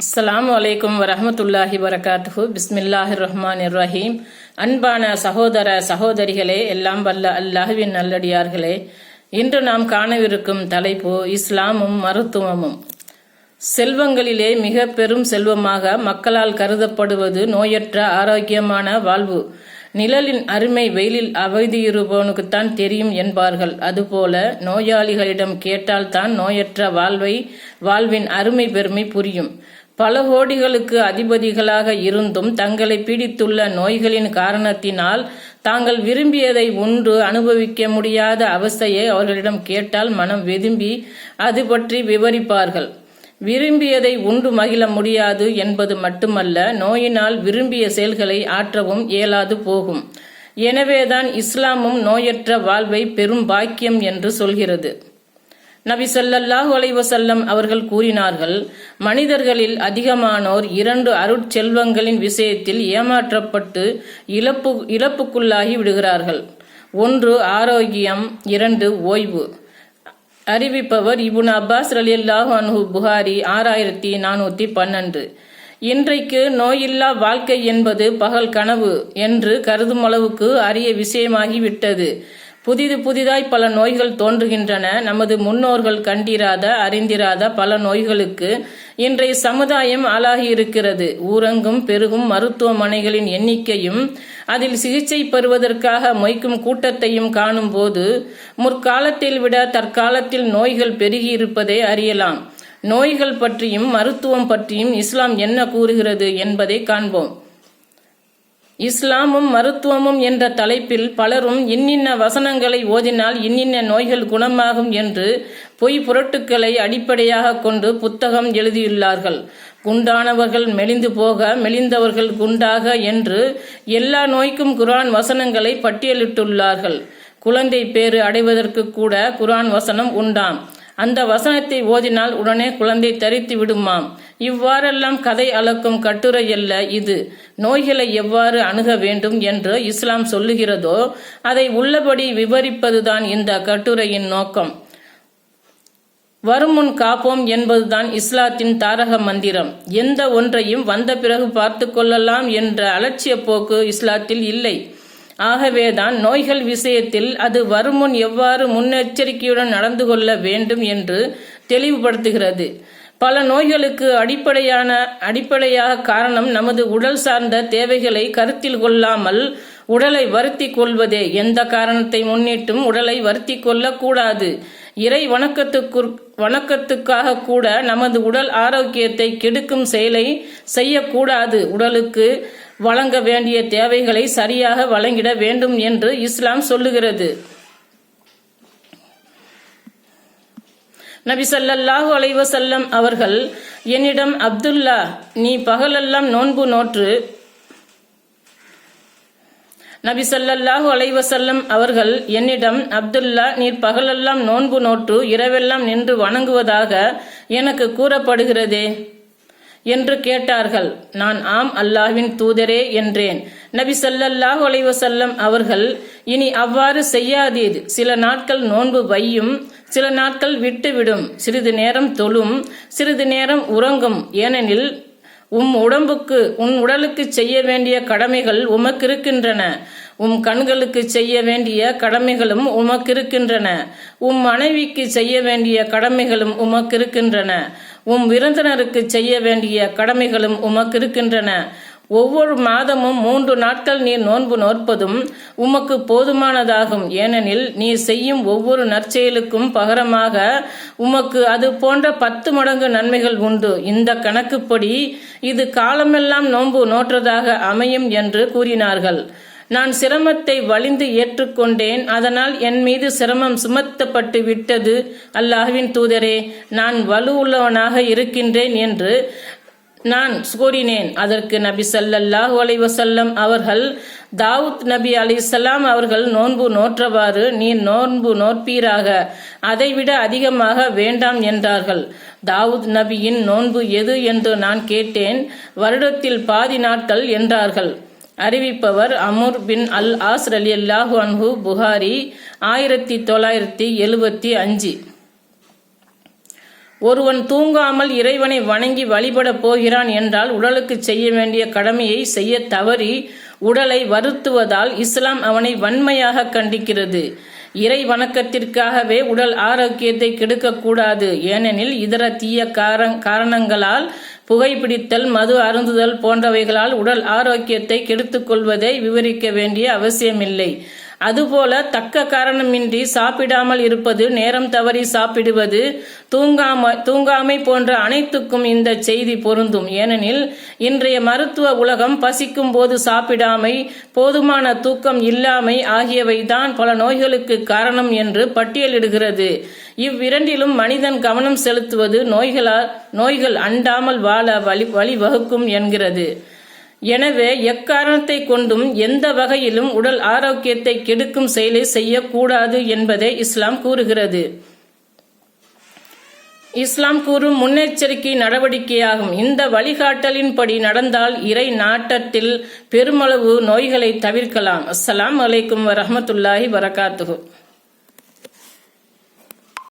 அஸ்லாம் அலைக்கும் வரமத்துல்லாஹி வரகாத்து பிஸ்மில்லாஹி ரஹ்மான் இர்ரஹீம் அன்பான சகோதர சகோதரிகளே எல்லாம் வல்ல அல்லாஹுவின் நல்லடியார்களே இன்று நாம் காணவிருக்கும் தலைப்பு இஸ்லாமும் மருத்துவமும். செல்வங்களிலே மிக பெரும் செல்வமாக மக்களால் கருதப்படுவது நோயற்ற ஆரோக்கியமான வாழ்வு. நிழலின் அருமை வெயிலில் அவதியிருப்பவனுக்குத்தான் தெரியும் என்பார்கள். அதுபோல நோயாளிகளிடம் கேட்டால்தான் நோயற்ற வாழ்வை வாழ்வின் அருமை பெருமை புரியும். பல கோடிகளுக்கு அதிபதிகளாக இருந்தும் தங்களை பீடித்துள்ள நோய்களின் காரணத்தினால் தாங்கள் விரும்பியதை உண்டு அனுபவிக்க முடியாத அவஸ்தையை அவர்களிடம் கேட்டால் மனம் வெதும்பி அது பற்றி விவரிப்பார்கள். விரும்பியதை உண்டு மகிழ முடியாது என்பது மட்டுமல்ல நோயினால் விரும்பிய செயல்களை ஆற்றவும் இயலாது போகும். எனவேதான் இஸ்லாமும் நோயற்ற வாழ்வை பெரும் பாக்கியம் என்று சொல்கிறது. நபி ஸல்லல்லாஹு அலைவசல்லம் அவர்கள் கூறினார்கள் மனிதர்களில் அதிகமானோர் இரண்டு அருட்செல்வங்களின் விஷயத்தில் ஏமாற்றப்பட்டு இழப்பு இழப்புக்குள்ளாகி விடுகிறார்கள். ஒன்று ஆரோக்கியம். இரண்டு ஓய்வு. அறிவிப்பவர் இபுன் அப்பாஸ் ரலியல்லாஹு அன்ஹு புகாரி ஆறாயிரத்தி நானூத்தி பன்னெண்டு. இன்றைக்கு நோயில்லா வாழ்க்கை என்பது பகல் கனவு என்று கருதும் அளவுக்கு அரிய விஷயமாகிவிட்டது. புதிது புதிதாய் பல நோய்கள் தோன்றுகின்றன. நமது முன்னோர்கள் கண்டிராத அறிந்திராத பல நோய்களுக்கு இன்றைய சமுதாயம் ஆளாகி இருக்கிறது ஊரங்கும் பெருகும் மருத்துவமனைகளின் எண்ணிக்கையும் அதில் சிகிச்சை பெறுவதற்காக மொய்க்கும் கூட்டத்தையும் காணும் போது முற்காலத்தில் விட தற்காலத்தில் நோய்கள் பெருகியிருப்பதை அறியலாம். நோய்கள் பற்றியும் மருத்துவம் பற்றியும் இஸ்லாம் என்ன கூறுகிறது என்பதை காண்போம். இஸ்லாமும் மருத்துவமும் என்ற தலைப்பில் பலரும் இன்னின்ன வசனங்களை ஓதினால் இன்னின்ன நோய்கள் குணமாகும் என்று பொய் புரட்டுக்களை அடிப்படையாக கொண்டு புத்தகம் எழுதியுள்ளார்கள். குண்டானவர்கள் மெலிந்து போக மெலிந்தவர்கள் குண்டாக என்று எல்லா நோய்க்கும் குரான் வசனங்களை பட்டியலிட்டுள்ளார்கள். குழந்தை பேறு அடைவதற்கு கூட குரான் வசனம் உண்டாம். அந்த வசனத்தை ஓதினால் உடனே குழந்தை தரித்து விடுமாம். இவ்வாறெல்லாம் கதை அளக்கும் கட்டுரை அல்ல இது. நோய்களை எவ்வாறு அணுக வேண்டும் என்று இஸ்லாம் சொல்லுகிறதோ அதை உள்ளபடி விவரிப்பதுதான் இந்த கட்டுரையின் நோக்கம். வருமுன் காப்போம் என்பதுதான் இஸ்லாத்தின் தாரக மந்திரம். எந்த ஒன்றையும் வந்த பிறகு பார்த்து கொள்ளலாம் என்ற அலட்சிய போக்கு இஸ்லாத்தில் இல்லை. ஆகவேதான் நோய்கள் விஷயத்தில் அது வருமுன் எவ்வாறு முன்னெச்சரிக்கையுடன் நடந்து கொள்ள வேண்டும் என்று தெளிவுபடுத்துகிறது. பல நோய்களுக்கு அடிப்படையான அடிப்படையாக காரணம் நமது உடல் சார்ந்த தேவைகளை கருத்தில் கொள்ளாமல் உடலை வருத்தி கொள்வதே. எந்த காரணத்தை முன்னிட்டும் உடலை வருத்தி கொள்ளக்கூடாது. இறை வணக்கத்துக்கு வணக்கத்துக்காக கூட நமது உடல் ஆரோக்கியத்தை கெடுக்கும் செயலை செய்யக்கூடாது. உடலுக்கு வழங்க வேண்டிய தேவைகளை சரியாக வழங்கிட வேண்டும் என்று இஸ்லாம் சொல்லுகிறது. நபி சல்லல்லாஹு அலைவசல்லம் அவர்கள் என்னிடம் அப்துல்லா நீ பகலெல்லாம் நோன்பு நோற்று. நபி சல்லல்லாஹு அலைவசல்லம் அவர்கள் என்னிடம் அப்துல்லா நீர் பகலெல்லாம் நோன்பு நோற்று இரவெல்லாம் நின்று வணங்குவதாக எனக்கு கூறப்படுகிறதே. என்று கேட்டார்கள். நான் ஆம் அல்லாஹ்வின் தூதரே என்றேன். நபி சல்லல்லாஹு அலைவசல்லம் அவர்கள் இனி அவ்வாறு செய்யாதீர். சில நாட்கள் நோன்பு வையும் சில நாட்கள் விட்டுவிடும். சிறிது நேரம் தொழும் சிறிது நேரம் உறங்கும். ஏனெனில் உம் உடம்புக்கு உன் உடலுக்கு செய்ய வேண்டிய கடமைகள் உமக்கு இருக்கின்றன. உம் கண்களுக்கு செய்ய வேண்டிய கடமைகளும் உமக்கு இருக்கின்றன. உம் மனைவிக்கு செய்ய வேண்டிய கடமைகளும் உமக்கு இருக்கின்றன. உம் விருந்தினருக்கு செய்ய வேண்டிய கடமைகளும் உமக்கு இருக்கின்றன. ஒவ்வொரு மாதமும் மூன்று நாட்கள் நீர் நோன்பு நோற்பதும் உமக்கு போதுமானதாகும். ஏனெனில் நீர் செய்யும் ஒவ்வொரு நற்செயலுக்கும் பகரமாக உமக்கு அது போன்ற பத்து மடங்கு நன்மைகள் உண்டு. இந்த கணக்குப்படி இது காலமெல்லாம் நோன்பு நோற்றதாக அமையும் என்று கூறினார்கள். நான் சிரமத்தை வலிந்து ஏற்றுக்கொண்டேன். அதனால் என் மீது சிரமம் சுமத்தப்பட்டு விட்டது. அல்லாஹ்வின் தூதரே நான் வலுவுள்ளவனாக இருக்கின்றேன் என்று நான் கூறினேன். அதற்கு நபி சல்லல்லாஹு அலைவசல்லம் அவர்கள் தாவூத் நபி அலிசல்லாம் அவர்கள் நோன்பு நோற்றவாறு நீ நோன்பு நோற்பீராக. அதைவிட அதிகமாக வேண்டாம் என்றார்கள். தாவூத் நபியின் நோன்பு எது? என்று நான் கேட்டேன். வருடத்தில் பாதி நாட்கள் என்றார்கள். அறிவிப்பவர் அமுர் பின் அல் ஆஸ் அலி அல்லாஹு அன்ஹு புகாரி ஆயிரத்தி தொள்ளாயிரத்தி எழுபத்தி அஞ்சு. ஒருவன் தூங்காமல் இறைவனை வணங்கி வழிபடப் போகிறான் என்றால் உடலுக்கு செய்ய வேண்டிய கடமையை செய்ய தவறி உடலை வருத்துவதால் இஸ்லாம் அவனை வன்மையாக கண்டிக்கிறது. இறை வணக்கத்திற்காகவே உடல் ஆரோக்கியத்தை கெடுக்கக்கூடாது. ஏனெனில் இதர தீய காரணங்களால் புகைப்பிடித்தல் மது அருந்துதல் போன்றவைகளால் உடல் ஆரோக்கியத்தை கெடுத்துக் கொள்வதை விவரிக்க வேண்டிய அவசியமில்லை. அதுபோல தக்க காரணமின்றி சாப்பிடாமல் இருப்பது நேரம் தவறி சாப்பிடுவது தூங்காம தூங்காமை போன்ற அனைத்துக்கும் இந்த செய்தி பொருந்தும். ஏனெனில் இன்றைய மருத்துவ உலகம் பசிக்கும் போது சாப்பிடாமை போதுமான தூக்கம் இல்லாமை ஆகியவைதான் பல நோய்களுக்கு காரணம் என்று பட்டியலிடுகிறது. இவ்விரண்டிலும் மனிதன் கவனம் செலுத்துவது நோய்களால் நோய்கள் அண்டாமல் வாழ வழி வழிவகுக்கும் என்கிறது. எனவே எக்காரணத்தை கொண்டும் எந்த வகையிலும் உடல் ஆரோக்கியத்தை கெடுக்கும் செயலை செய்யக்கூடாது என்பதை இஸ்லாம் கூறுகிறது. இஸ்லாம் கூறும் முன்னெச்சரிக்கை நடவடிக்கையாகும். இந்த வழிகாட்டலின்படி நடந்தால் இறை நாட்டத்தில் பெருமளவு நோய்களை தவிர்க்கலாம். அஸ்லாம் வலைக்கும் வரமத்துல்லாஹி வரகாத்துஹு.